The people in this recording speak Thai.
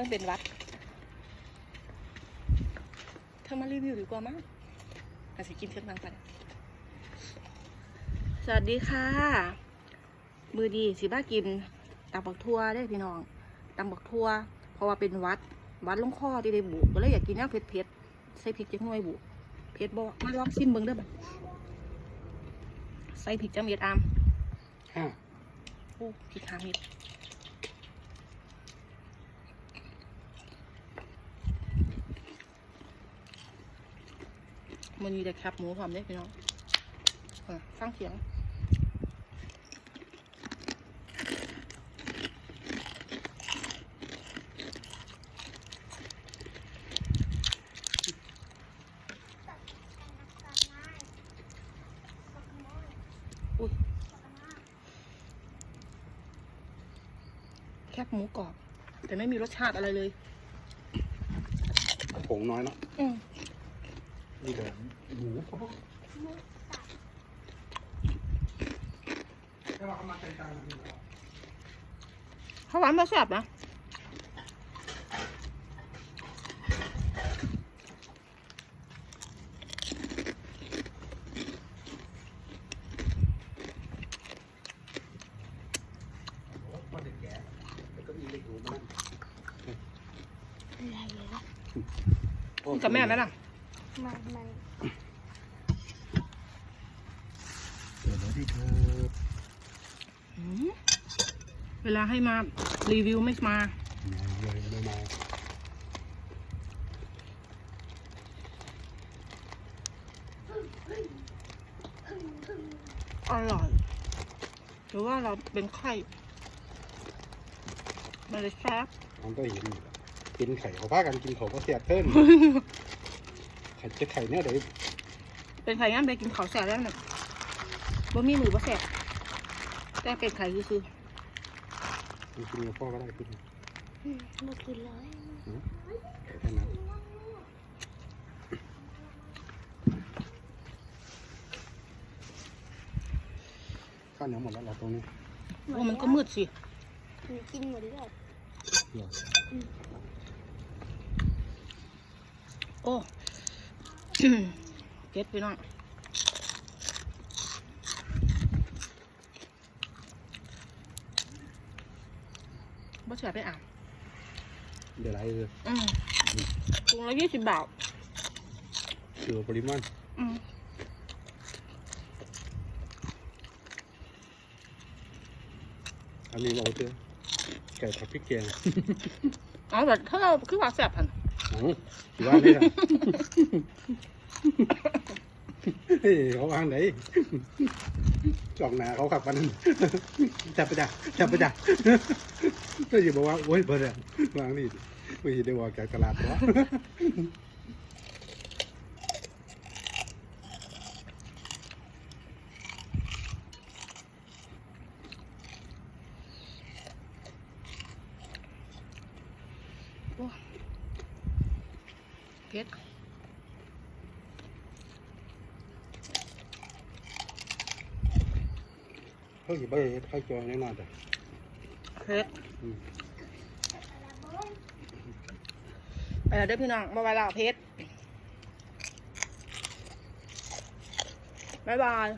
ทั้งเป็นหวัดเธอมารีวิวดีกว่ามั้งอาจจะกินเครื่องบางกันสวัสดีค่ะ มือดีสิบ้ากินตำบักทั่วได้อพี่น้องตำบักทั่ว เพราะว่าเป็นหวัดหวัดลงคอที่ได้บุก็เลยอยากกินน้ำเผ็ดๆใส่พริกจังหน่วยบุเผ็ดบ่มาลองชิมเบิ่งเด้อบัดใส่พริกจังเม็ดอามห้าโอ้พริกหาเม็ด มันมีแต่แคบหมูพร้อมเด้อพี่น้องเออฟังเสียงอุ้ยแคบหมูกรอบ แต่ไม่มีรสชาติอะไรเลยผงน้อยเนาะอืม นี่เดี๋ยวหมูถ้าเราเอามาใส่จานนี่เหรอข้าวหวานมาแซ่บนะพอเด็กแก่แล้วก็มีเล็กหมูมันอะไรวะกินกับแม่ไหมล่ะ มันมันเดี๋ยวที่เธอเวลาให้มารีวิวไม่มาเลยไม่มาอร่อยหรือว่าเราเป็นไข้มันเลยแซ่บมันก็เห็นกินไข่เขาพากันกินเขาก็เสียเพิ่น ไข่จะไข่เนี่ยเดี๋ยวเป็นไข่งั้นไปกินข้าวแซ่บแล้วเนี่ยบ่มีหมูบ่แซ่บแต่เป็นไข่คือ กินกับพ่อก็ได้กินอืมมากินเลยแค่นั้นข้าวเหนียวหมดแล้วเหรอตรงนี้ๆโอ้มันก็มืดสิหนูกินหมดเลยเดี๋ยว โอ้ เก็ดพี่น้องบ่แซ่บไปอะเดี๋ยวไรเลยอืมถุงละยี่สิบบาทคือปริมาณอืมอันนี้เราเจอไก่ผัดพริกแกงเอาแต่ถ้าเราคือว่าแซ่บพันอ๋อ ถือว่าได้เฮ้ยเขาวางไหนจองหนาเขาขับมันจับไปจ้ะจับไปจ้ะก็อยู่บอกว่าโอ้ยเบอร์วางนี่ไม่ได้ว่าแกตลาดวะ เผ็ดเขาอยู่ไปให้จอยแน่นอนจ้ะเผ็ดอืมไปแล้วเด้อพี่น้องบ๊ายบายแล้วเผ็ดบ๊ายบาย